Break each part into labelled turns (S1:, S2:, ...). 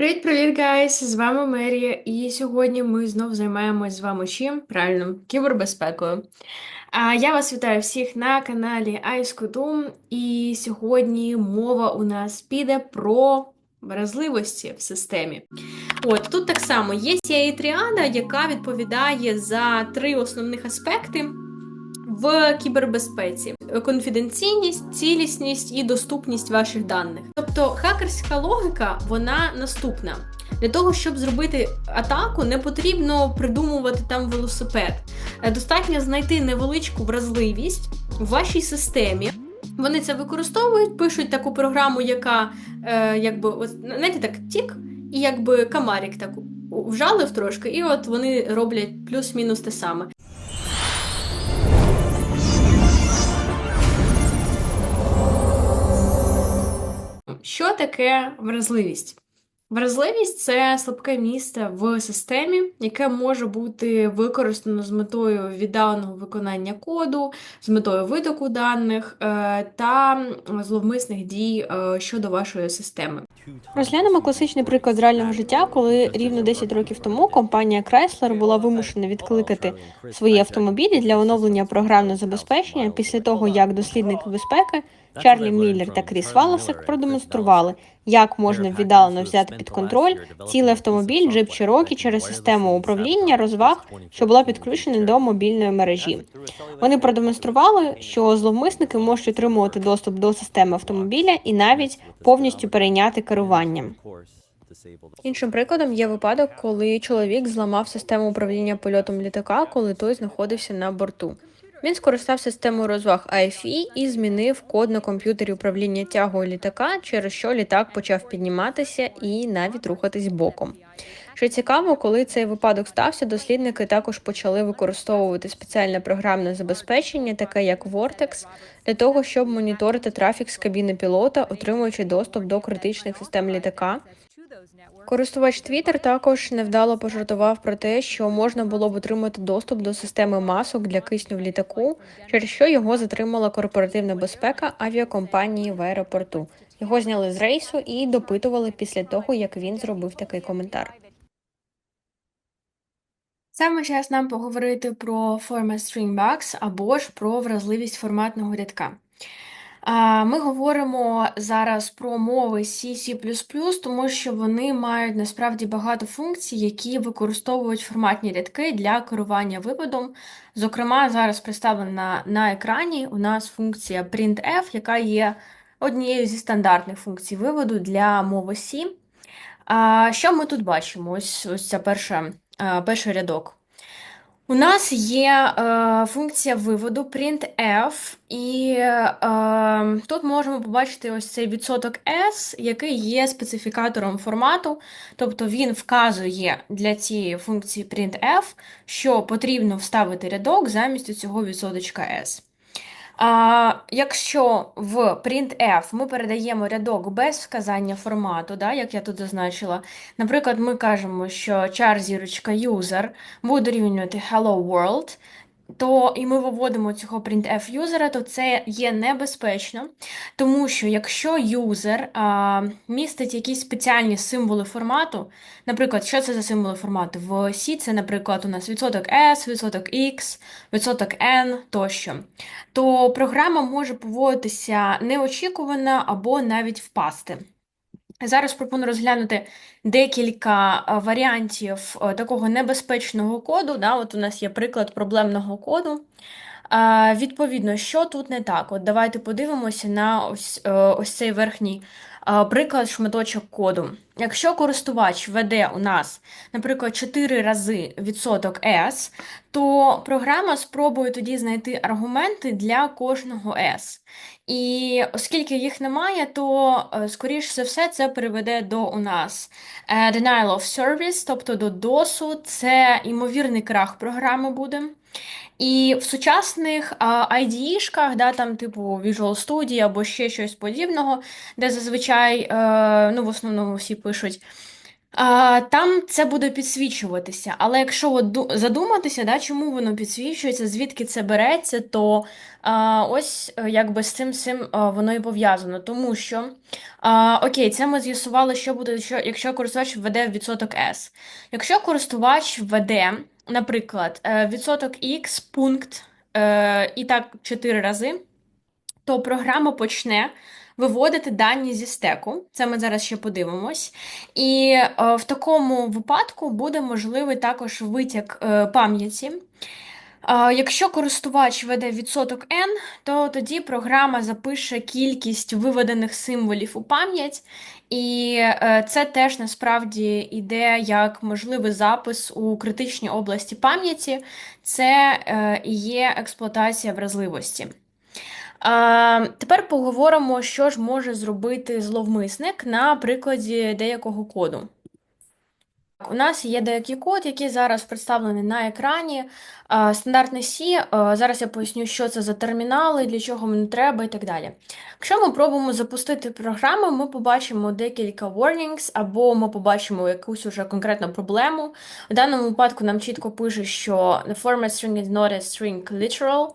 S1: Привіт-привіт, гайс! З вами Мерія, і сьогодні ми знов займаємось з вами чим? Правильно, кібербезпекою. А я вас вітаю всіх на каналі iSkutum, і сьогодні мова у нас піде про вразливості в системі. От тут так само є цієї тріада, яка відповідає за три основних аспекти в кібербезпеці: конфіденційність, цілісність і доступність ваших даних. Тобто хакерська логіка вона наступна. Для того, щоб зробити атаку, не потрібно придумувати там велосипед. Е, достатньо знайти невеличку вразливість в вашій системі. Вони це використовують, пишуть таку програму, яка е, якби от, знаєте, так тік, і якби камарік так вжалив трошки, і от вони роблять плюс-мінус те саме. Що таке вразливість? Вразливість це слабке місце в системі, яке може бути використано з метою віддаленого виконання коду, з метою витоку даних е, та зловмисних дій е, щодо вашої системи.
S2: Розглянемо класичний приклад з реального життя, коли рівно 10 років тому компанія Chrysler була вимушена відкликати свої автомобілі для оновлення програмного забезпечення після того, як дослідники безпеки Чарлі Міллер та Кріс Валасек продемонстрували, як можна віддалено взяти під контроль цілий автомобіль Jeep Cherokee через систему управління розваг, що була підключена до мобільної мережі. Вони продемонстрували, що зловмисники можуть отримувати доступ до системи автомобіля і навіть повністю перейняти керування. Іншим прикладом є випадок, коли чоловік зламав систему управління польотом літака, коли той знаходився на борту. Він скористав системою розваг IFE і змінив код на комп'ютері управління тягою літака, через що літак почав підніматися і навіть рухатись боком. Що цікаво, коли цей випадок стався, дослідники також почали використовувати спеціальне програмне забезпечення, таке як Vortex, для того, щоб моніторити трафік з кабіни пілота, отримуючи доступ до критичних систем літака. Користувач Twitter також невдало пожартував про те, що можна було б отримати доступ до системи масок для кисню в літаку, через що його затримала корпоративна безпека авіакомпанії в аеропорту. Його зняли з рейсу і допитували після того, як він зробив такий коментар.
S1: Саме час нам поговорити про Format String або ж про вразливість форматного рядка. Ми говоримо зараз про мови C, C++, тому що вони мають насправді багато функцій, які використовують форматні рядки для керування виводом. Зокрема, зараз представлена на екрані у нас функція printf, яка є однією зі стандартних функцій виводу для мови C. Що ми тут бачимо? Ось ось ця перша, перший рядок. У нас є е, функція виводу printf, і е, тут можемо побачити ось цей відсоток S, який є специфікатором формату, тобто він вказує для цієї функції printf, що потрібно вставити рядок замість цього відсоточка S. А, Якщо в printf ми передаємо рядок без вказання формату, да, як я тут зазначила, наприклад, ми кажемо, що char зірочка буде рівнювати hello world, то і ми виводимо цього printf юзера, то це є небезпечно, тому що якщо юзер а, містить якісь спеціальні символи формату, наприклад, що це за символи формату? В C це, наприклад, у нас відсоток S, відсоток X, відсоток N тощо, то програма може поводитися неочікувано або навіть впасти. Зараз пропоную розглянути декілька е, варіантів е, такого небезпечного коду. Да? От У нас є приклад проблемного коду. Відповідно, що тут не так? От Давайте подивимося на ось, е, ось цей верхній Приклад шматочок коду. Якщо користувач веде у нас, наприклад, 4 рази відсоток S, то програма спробує тоді знайти аргументи для кожного S. І оскільки їх немає, то, е, скоріш за все, це приведе до у нас е, denial of service, тобто до DOS, це ймовірний крах програми буде. І в сучасних IDE-шках, да, там, типу Visual Studio або ще щось подібного, де зазвичай, е, ну, в основному всі пишуть А, там це буде підсвічуватися. Але якщо задуматися, да, чому воно підсвічується, звідки це береться, то а, ось е, якби з цим всім а, воно і пов'язано. Тому що, а, окей, це ми з'ясували, що буде, що, якщо користувач введе відсоток S. Якщо користувач введе, наприклад, е, відсоток X, пункт е, і так 4 рази то програма почне виводити дані зі стеку. Це ми зараз ще подивимось. І е, в такому випадку буде можливий також витік е, пам'яті. Якщо користувач веде відсоток n, то тоді програма запише кількість виведених символів у пам'ять, і е, це теж насправді іде як можливий запис у критичній області пам'яті. Це е, є експлуатація вразливості. Тепер поговоримо, що ж може зробити зловмисник на прикладі деякого коду. У нас є деякий код, який зараз представлений на екрані. Стандартний C. Зараз я поясню, що це за термінали, для чого вони треба і так далі. Якщо ми пробуємо запустити програму, ми побачимо декілька warnings, або ми побачимо якусь уже конкретну проблему. В даному випадку нам чітко пише, що the format string is not a string literal.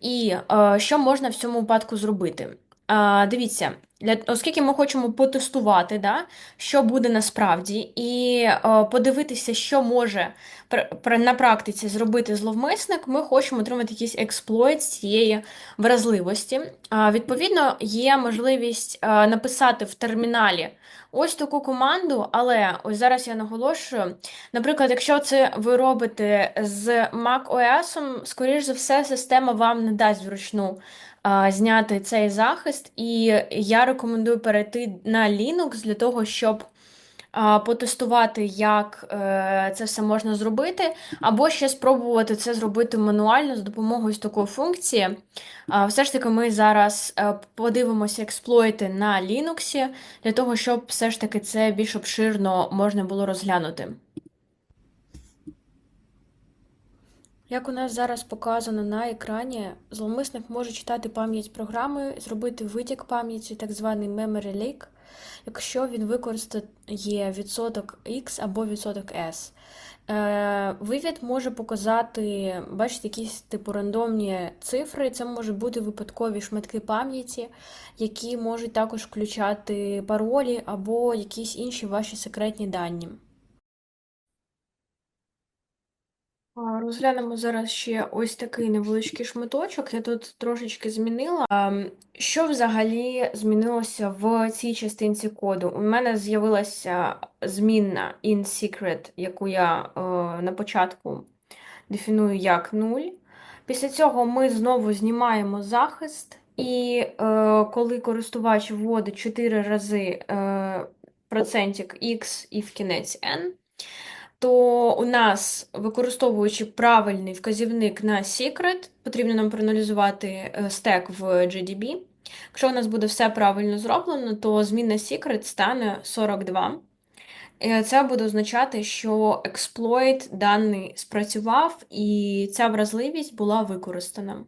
S1: І е, що можна в цьому випадку зробити? Е, дивіться, для, оскільки ми хочемо потестувати, да, що буде насправді, і е, подивитися, що може на практиці зробити зловмисник, ми хочемо отримати якийсь експлойт з цієї вразливості. Відповідно, є можливість написати в терміналі ось таку команду, але ось зараз я наголошую. Наприклад, якщо це ви робите з macOS, скоріш за все, система вам не дасть вручну зняти цей захист, і я рекомендую перейти на Linux для того, щоб потестувати, як е, це все можна зробити, або ще спробувати це зробити мануально за допомогою такої функції. Все ж таки, ми зараз е, подивимося експлойти на Linux, для того, щоб все ж таки це більш обширно можна було розглянути. Як у нас зараз показано на екрані, зловмисник може читати пам'ять програми, зробити витік пам'яті, так званий memory leak, якщо він використає відсоток X або відсоток S. Е, Вивід може показати, бачите, якісь типу рандомні цифри. Це можуть бути випадкові шматки пам'яті, які можуть також включати паролі або якісь інші ваші секретні дані. Розглянемо зараз ще ось такий невеличкий шматочок. Я тут трошечки змінила. Ем, Що взагалі змінилося в цій частинці коду? У мене з'явилася змінна in-secret, яку я е, на початку дефіную як 0. Після цього ми знову знімаємо захист, і е, коли користувач вводить 4 рази е, процентик X і в кінець N, то у нас, використовуючи правильний вказівник на secret, потрібно нам проаналізувати е, стек в GDB. Якщо у нас буде все правильно зроблено, то змінна secret стане 42. Е, Це буде означати, що експлойт даний спрацював, і ця вразливість була використана.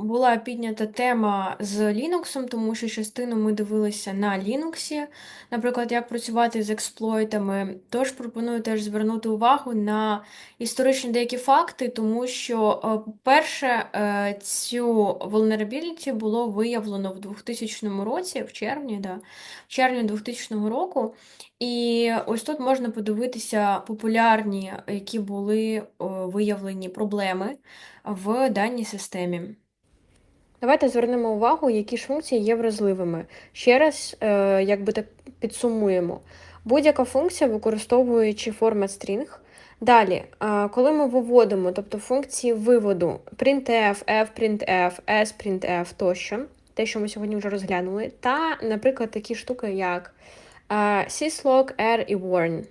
S1: Е, Була піднята тема з Linux, тому що частину ми дивилися на Linux, наприклад, як працювати з експлойтами. Тож пропоную теж звернути увагу на історичні деякі факти, тому що, е, по-перше, е, цю vulnerability було виявлено в 2000 році, в червні, да, в червні 2000 року. І ось тут можна подивитися популярні, які були виявлені проблеми в даній системі. Давайте звернемо увагу, які ж функції є вразливими. Ще раз, е, якби так підсумуємо. Будь-яка функція, використовуючи формат string. Далі, е, коли ми виводимо, тобто функції виводу printf, fprintf, sprintf тощо, те, що ми сьогодні вже розглянули, та, наприклад, такі штуки, як е, syslog, r і warn.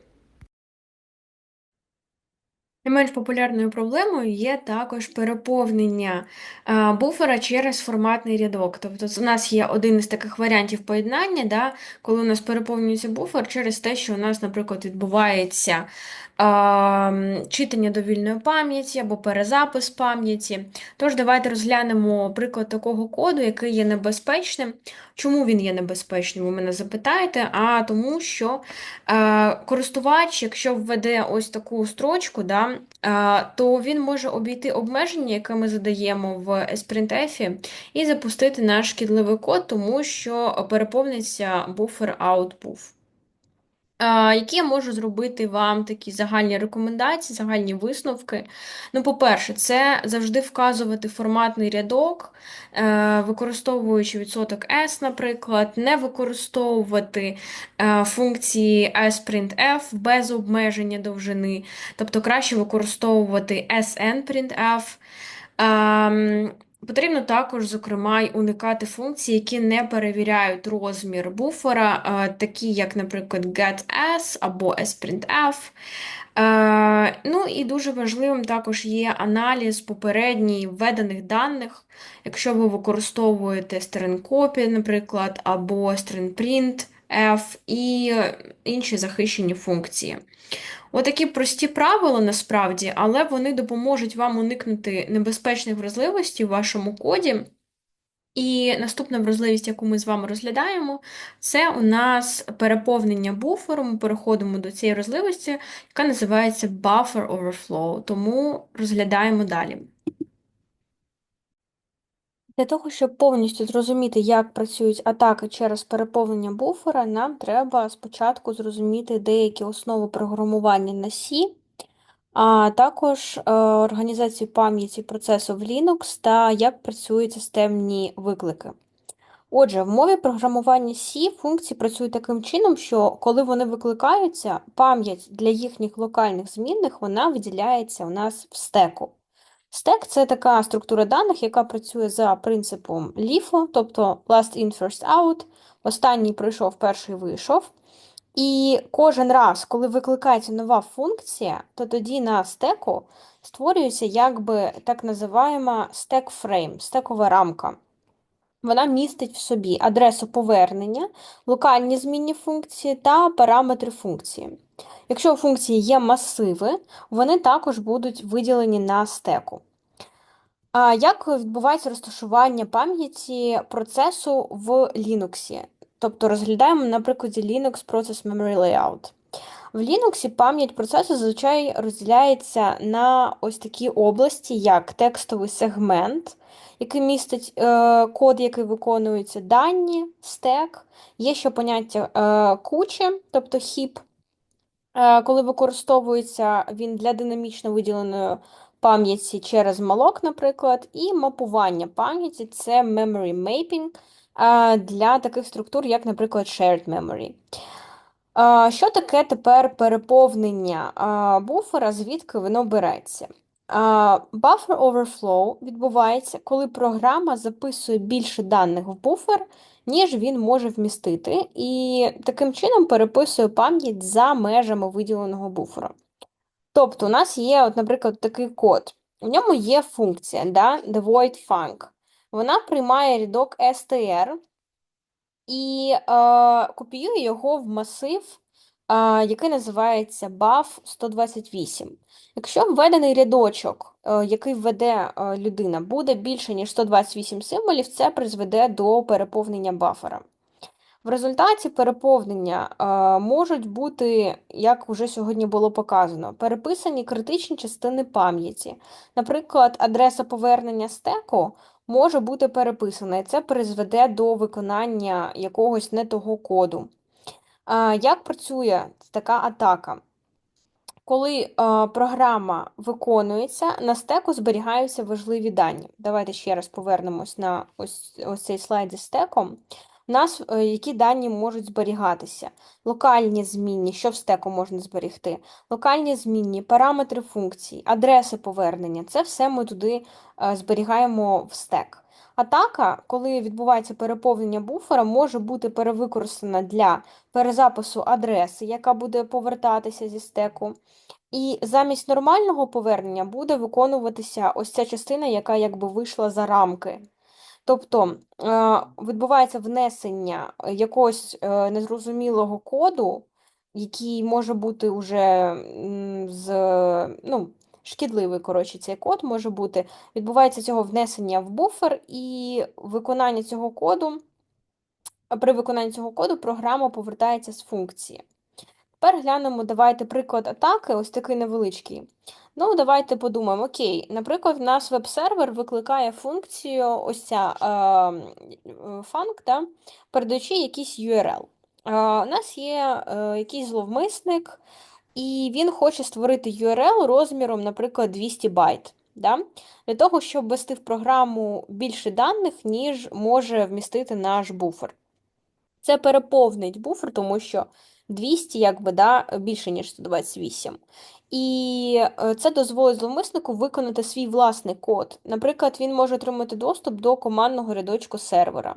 S3: Не менш популярною проблемою є також переповнення е, буфера через форматний рядок. Тобто у нас є один із таких варіантів поєднання, да, коли у нас переповнюється буфер через те, що у нас, наприклад, відбувається е, читання довільної пам'яті або перезапис пам'яті. Тож давайте розглянемо приклад такого коду, який є небезпечним. Чому він є небезпечним? Ви мене запитаєте, а тому, що е, користувач, якщо введе ось таку строчку, да, то він може обійти обмеження, яке ми задаємо в SprintF, і запустити наш шкідливий код, тому що переповниться буфер outbuf. Які я можу зробити вам такі загальні рекомендації, загальні висновки? Ну, по-перше, це завжди вказувати форматний рядок, е, використовуючи відсоток S, наприклад, не використовувати е, функції sprintf без обмеження довжини, тобто краще використовувати snprintf. Ем, Потрібно також, зокрема, й уникати функцій, які не перевіряють розмір буфера, е, такі як, наприклад, getS або sprintf. Е, Ну і дуже важливим також є аналіз попередній введених даних, якщо ви використовуєте string-copy, наприклад, або string-printf і інші захищені функції. Отакі прості правила насправді, але вони допоможуть вам уникнути небезпечних вразливостей в вашому коді. І наступна вразливість, яку ми з вами розглядаємо, це у нас переповнення буферу. Ми переходимо до цієї вразливості, яка називається buffer overflow. Тому розглядаємо далі.
S1: Для того, щоб повністю зрозуміти, як працюють атаки через переповнення буфера, нам треба спочатку зрозуміти деякі основи програмування на C, а також е, організацію пам'яті процесу в Linux та як працюють системні виклики. Отже, в мові програмування C функції працюють таким чином, що коли вони викликаються, пам'ять для їхніх локальних змінних вона виділяється у нас в стеку. Стек це така структура даних, яка працює за принципом LIFO, тобто last in, first out, останній прийшов, перший вийшов. І кожен раз, коли викликається нова функція, то тоді на стеку створюється якби так називаємо стек фрейм, стекова рамка. Вона містить в собі адресу повернення, локальні змінні функції та параметри функції. Якщо у функції є масиви, вони також будуть виділені на стеку. А як відбувається розташування пам'яті процесу в Linux? Тобто розглядаємо на прикладі Linux Process Memory Layout. В Linux пам'ять процесу зазвичай розділяється на ось такі області, як текстовий сегмент, який містить е, код, який виконується, дані, стек, є ще поняття е, кучі, тобто хіп, е, коли використовується він для динамічно виділеної пам'яті через малок, наприклад, і мапування пам'яті це memory mapping для таких структур, як, наприклад, shared memory. Що таке тепер переповнення буфера, звідки воно береться? Buffer overflow відбувається, коли програма записує більше даних в буфер, ніж він може вмістити, і таким чином переписує пам'ять за межами виділеного буфера. Тобто, у нас є, от, наприклад, такий код. У ньому є функція, да, the void func. Вона приймає рядок str і е, копіює його в масив, е, який називається buff 128. Якщо введений рядочок, е, який введе е, людина, буде більше, ніж 128 символів, це призведе до переповнення бафера. В результаті переповнення е, можуть бути, як вже сьогодні було показано, переписані критичні частини пам'яті. Наприклад, адреса повернення стеку може бути переписана, і це призведе до виконання якогось не того коду. Е, як працює така атака? Коли е, програма виконується, на стеку зберігаються важливі дані. Давайте ще раз повернемось на ось, ось цей слайд зі стеком. Нас е, які дані можуть зберігатися? Локальні змінні, що в стеку можна зберегти? Локальні змінні, параметри функцій, адреси повернення це все ми туди е, зберігаємо в стек. Атака, коли відбувається переповнення буфера, може бути перевикористана для перезапису адреси, яка буде повертатися зі стеку, І замість нормального повернення буде виконуватися ось ця частина, яка якби вийшла за рамки. Тобто е, відбувається внесення якогось е, незрозумілого коду, який може бути уже з, ну, шкідливий, коротше, цей код може бути. Відбувається цього внесення в буфер, і виконання цього коду, при виконанні цього коду програма повертається з функції. Тепер глянемо, давайте приклад атаки, ось такий невеличкий. Ну, давайте подумаємо, окей, наприклад, наш веб-сервер викликає функцію, ось ця е, фанк, да, передаючи якийсь URL. Е, у нас є е, якийсь зловмисник, і він хоче створити URL розміром, наприклад, 200 байт. Да? Для того, щоб ввести в програму більше даних, ніж може вмістити наш буфер. Це переповнить буфер, тому що 200 якби, да, більше, ніж 128. І е, це дозволить зловмиснику виконати свій власний код. Наприклад, він може отримати доступ до командного рядочку сервера.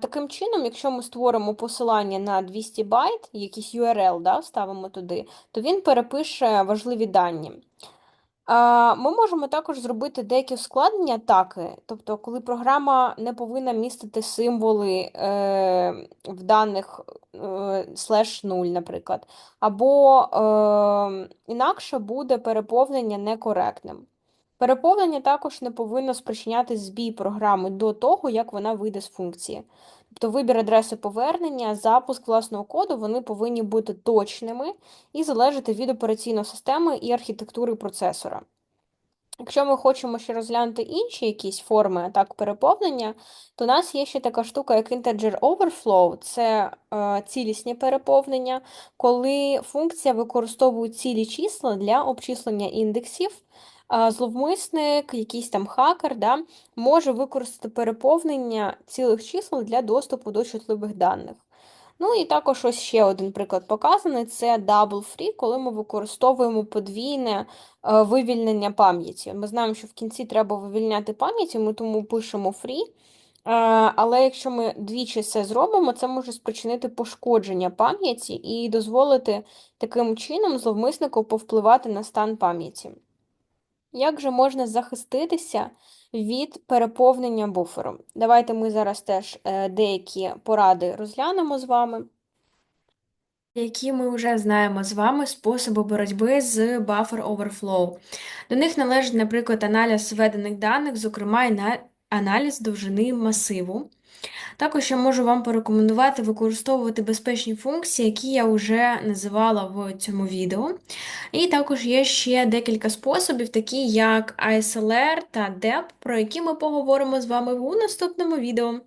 S1: Таким чином, якщо ми створимо посилання на 200 байт, якийсь URL да, ставимо туди, то він перепише важливі дані. Ми можемо також зробити деякі ускладнення атаки, тобто, коли програма не повинна містити символи е, в даних е, слеш 0, наприклад, або е, інакше буде переповнення некоректним. Переповнення також не повинно спричиняти збій програми до того, як вона вийде з функції. Тобто вибір адреси повернення, запуск власного коду, вони повинні бути точними і залежати від операційної системи і архітектури процесора. Якщо ми хочемо ще розглянути інші якісь форми атак переповнення, то у нас є ще така штука, як integer overflow, це е, цілісні переповнення, коли функція використовує цілі числа для обчислення індексів. Зловмисник, якийсь там хакер, да, може використати переповнення цілих чисел для доступу до чутливих даних. Ну і також ось ще один приклад показаний: це double free, коли ми використовуємо подвійне е, вивільнення пам'яті. Ми знаємо, що в кінці треба вивільняти пам'ять, і ми тому пишемо free. Е, Але якщо ми двічі це зробимо, це може спричинити пошкодження пам'яті і дозволити таким чином зловмиснику повпливати на стан пам'яті. Як же можна захиститися від переповнення буферу? Давайте ми зараз теж е, деякі поради розглянемо з вами.
S4: які ми вже знаємо з вами способи боротьби з buffer overflow. До них належить, наприклад, аналіз введених даних, зокрема і на аналіз довжини масиву. Також я можу вам порекомендувати використовувати безпечні функції, які я вже називала в цьому відео. І також є ще декілька способів, такі як ISLR та DEP, про які ми поговоримо з вами у наступному відео.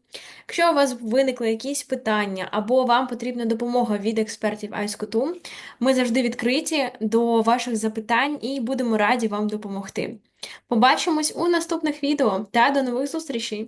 S4: Якщо у вас виникли якісь питання або вам потрібна допомога від експертів iSCOTU, ми завжди відкриті до ваших запитань і будемо раді вам допомогти. Побачимось у наступних відео та до нових зустрічей!